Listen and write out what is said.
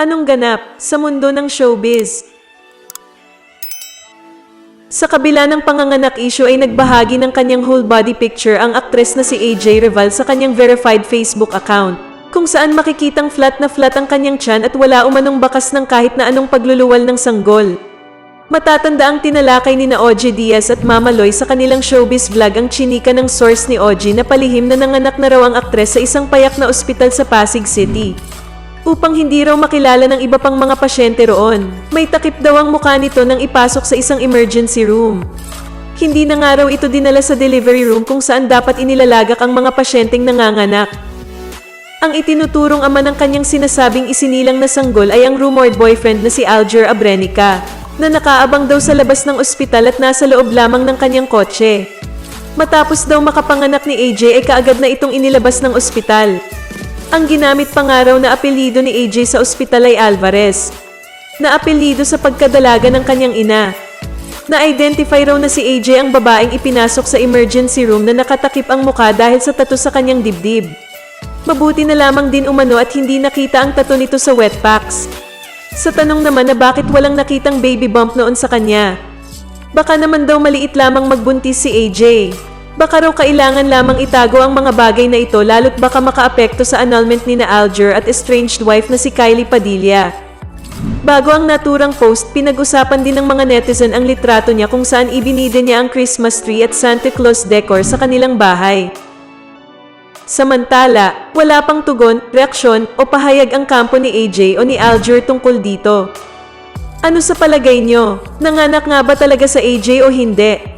Anong ganap sa mundo ng showbiz? Sa kabila ng panganganak issue ay nagbahagi ng kanyang whole body picture ang aktres na si AJ Reval sa kanyang verified Facebook account, kung saan makikitang flat na flat ang kanyang tiyan at wala umanong bakas ng kahit na anong pagluluwal ng sanggol. Matatanda ang tinalakay ni na OG Diaz at Mama Loy sa kanilang showbiz vlog ang chinika ng source ni OG na palihim na nanganak na raw ang aktres sa isang payak na ospital sa Pasig City. Upang hindi raw makilala ng iba pang mga pasyente roon, may takip daw ang mukha nito nang ipasok sa isang emergency room. Hindi na nga raw ito dinala sa delivery room kung saan dapat inilalagak ang mga pasyenteng nanganganak. Ang itinuturong ama ng kanyang sinasabing isinilang na sanggol ay ang rumored boyfriend na si Alger Abrenica, na nakaabang daw sa labas ng ospital at nasa loob lamang ng kanyang kotse. Matapos daw makapanganak ni AJ ay kaagad na itong inilabas ng ospital. Ang ginamit pa nga raw na apelido ni AJ sa ospital ay Alvarez, na apelido sa pagkadalaga ng kanyang ina. Na-identify raw na si AJ ang babaeng ipinasok sa emergency room na nakatakip ang muka dahil sa tato sa kanyang dibdib. Mabuti na lamang din umano at hindi nakita ang tato nito sa wet packs. Sa tanong naman na bakit walang nakitang baby bump noon sa kanya. Baka naman daw maliit lamang magbuntis si AJ. Baka raw kailangan lamang itago ang mga bagay na ito lalo't baka makaapekto sa annulment ni na Alger at estranged wife na si Kylie Padilla. Bago ang naturang post, pinag-usapan din ng mga netizen ang litrato niya kung saan ibinida niya ang Christmas tree at Santa Claus decor sa kanilang bahay. Samantala, wala pang tugon, reaksyon o pahayag ang kampo ni AJ o ni Alger tungkol dito. Ano sa palagay nyo? Nanganak nga ba talaga sa AJ o hindi?